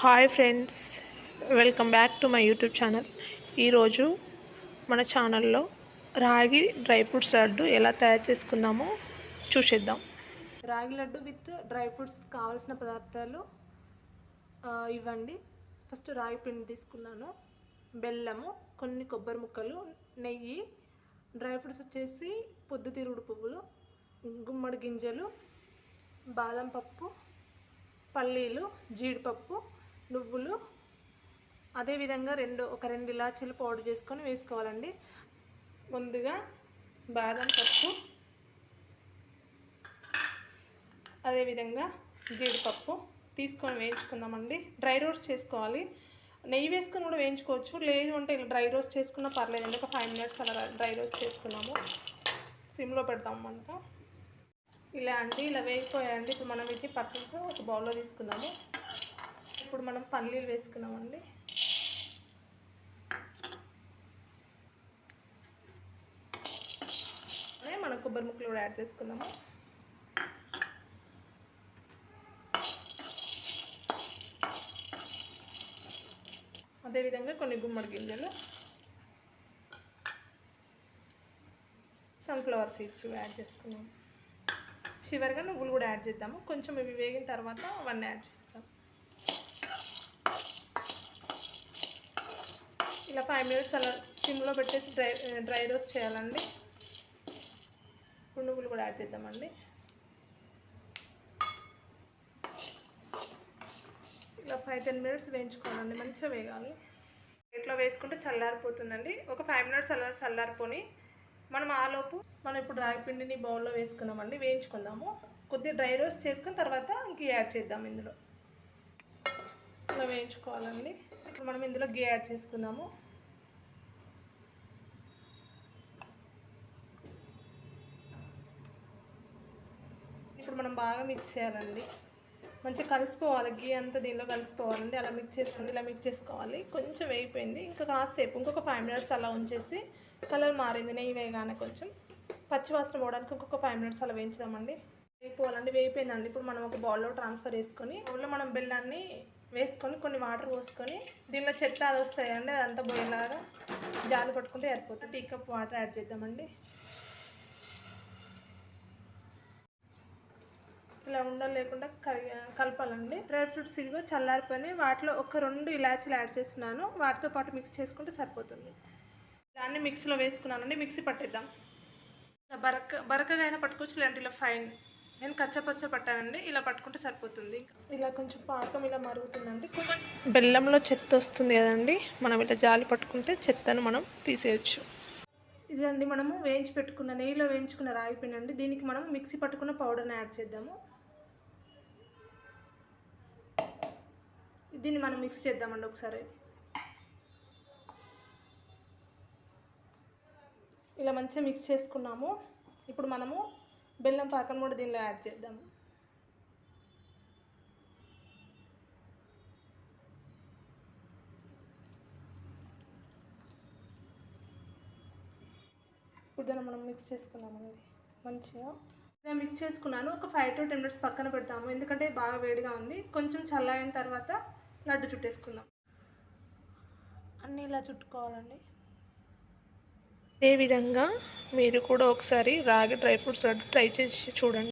Hi friends welcome back to my YouTube channel ఈరోజు మన ఛానల్లో రాగి డ్రై ఫ్రూట్స్ లడ్డు ఎలా తయారు చేసుకుందామో చూసేద్దాం. రాగి లడ్డు విత్ డ్రై ఫ్రూట్స్ కావాల్సిన పదార్థాలు ఇవ్వండి. ఫస్ట్ రాగి పిండి తీసుకున్నాను. బెల్లము కొన్ని కొబ్బరి ముక్కలు నెయ్యి డ్రై ఫ్రూట్స్ వచ్చేసి పొద్దుతిరుగుడు పువ్వులు గుమ్మడి గింజలు బాదం పప్పు పల్లీలు జీడిపప్పు నువ్వులు అదేవిధంగా రెండు ఒక రెండు ఇలాచీలు పౌడర్ చేసుకొని వేసుకోవాలండి. ముందుగా బాదం పప్పు అదేవిధంగా జీడిపప్పు తీసుకొని వేయించుకుందామండి. డ్రై రోస్ట్ చేసుకోవాలి. నెయ్యి వేసుకొని కూడా వేయించుకోవచ్చు. లేదు అంటే ఇలా డ్రై రోస్ట్ చేసుకున్నా పర్లేదండి. ఒక ఫైవ్ మినిట్స్ అలా డ్రై రోస్ట్ చేసుకున్నాము. సిమ్లో పెడతామంట ఇలా అండి ఇలా వేయిపోయాయండి ఇప్పుడు మనం వీటిని పక్కకు ఒక బౌల్లో తీసుకుందాము. ఇప్పుడు మనం పల్లీలు వేసుకున్నామండి. మనం కొబ్బరి ముక్కలు కూడా యాడ్ చేసుకుందాము? అదేవిధంగా కొన్ని గుమ్మడి గింజలు సన్ఫ్లవర్ సీడ్స్ యాడ్ చేసుకున్నాము చివరిగా నువ్వులు కూడా యాడ్ చేద్దాము. కొంచెం ఇవి వేగిన తర్వాత అవన్నీ యాడ్ చేస్తాం. ఇలా ఫైవ్ మినిట్స్ అలా సిమ్లో పెట్టేసి డ్రై డ్రై రోస్ట్ చేయాలండి. ఇప్పుడు నువ్వులు కూడా యాడ్ చేద్దామండి. ఇలా ఫైవ్ టెన్ మినిట్స్ వేయించుకోవాలండి మంచిగా వేగాలి. ప్లేట్లో వేసుకుంటే చల్లారిపోతుందండి. ఒక ఫైవ్ మినిట్స్ అలా చల్లారిపోని మనం ఆలోపు మనం ఇప్పుడు రాగి పిండిని బౌల్లో వేసుకున్నామండి వేయించుకుందాము. కొద్దిగా డ్రై రోస్ట్ చేసుకుని తర్వాత ఇంక యాడ్ చేద్దాం ఇందులో. ఇలా వేయించుకోవాలండి. ఇప్పుడు మనం ఇందులో గీ యాడ్ చేసుకుందాము. ఇప్పుడు మనం బాగా మిక్స్ చేయాలండి. మంచిగా కలిసిపోవాలి. గీ అంతా దీనిలో కలిసిపోవాలండి. అలా మిక్స్ చేసుకోండి ఇలా మిక్స్ చేసుకోవాలి. కొంచెం వేగిపోయింది. ఇంకా కాసేపు ఇంకొక ఫైవ్ మినిట్స్ అలా ఉంచేసి కలర్ మారింది. నెయ్యి వేయగానే కొంచెం పచ్చివాసన పోవడానికి ఇంకొక ఫైవ్ మినిట్స్ అలా వేయించుదామండి. వేయిపోవాలండి వేయిపోయిందండి ఇప్పుడు మనం ఒక బౌల్లో ట్రాన్స్ఫర్ చేసుకొని బౌల్లో మనం బెల్లాన్ని వేసుకొని కొన్ని వాటర్ పోసుకొని దీనిలో చెత్త అది వస్తాయండి అదంతా పోయేలాగా జాలి పట్టుకుంటే సరిపోతుంది. టీ కప్ వాటర్ యాడ్ చేద్దామండి. ఇలా ఉండలు లేకుండా కలపాలండి. డ్రై ఫ్రూట్స్ ఇదిగో చల్లారిపోయి వాటిలో ఒక రెండు ఇలాచీలు యాడ్ చేస్తున్నాను. వాటితో పాటు మిక్స్ చేసుకుంటే సరిపోతుంది. దాన్ని మిక్సీలో వేసుకున్నానండి. మిక్సీ పట్టేద్దాం. బరక బరకగా అయినా పట్టుకోవచ్చు లేదంటే ఇలా ఫైన్ నేను కచ్చపచ్చ పట్టానండి ఇలా పట్టుకుంటే సరిపోతుంది. ఇలా కొంచెం పాకం ఇలా మరుగుతుందండి. బెల్లంలో చెత్త వస్తుంది కదండి మనం ఇలా జాలి పట్టుకుంటే చెత్తను మనం తీసేయచ్చు. ఇదండి మనము వేయించి పెట్టుకున్న నెయ్యిలో వేయించుకున్న రాగి పిండి అండి దీనికి మనం మిక్సీ పట్టుకున్న పౌడర్ని యాడ్ చేద్దాము. దీన్ని మనం మిక్స్ చేద్దామండి ఒకసారి. ఇలా మంచిగా మిక్స్ చేసుకున్నాము. ఇప్పుడు మనము బెల్లం పాకం కూడా దీనిలో యాడ్ చేద్దాము. ఇప్పుడు దాన్ని మనం మిక్స్ చేసుకున్నామండి. మంచిగా. నేను మిక్స్ చేసుకున్నాను. ఒక ఫైవ్ టు టెన్ మినిట్స్ పక్కన పెడతాము. ఎందుకంటే బాగా వేడిగా ఉంది. కొంచెం చల్లైన తర్వాత లడ్డు చుట్టేసుకుందాం. అన్నీ ఇలా చుట్టుకోవాలండి. అదేవిధంగా మీరు కూడా ఒకసారి రాగి డ్రై ఫ్రూట్స్ లడ్డు ట్రై చేసి చూడండి.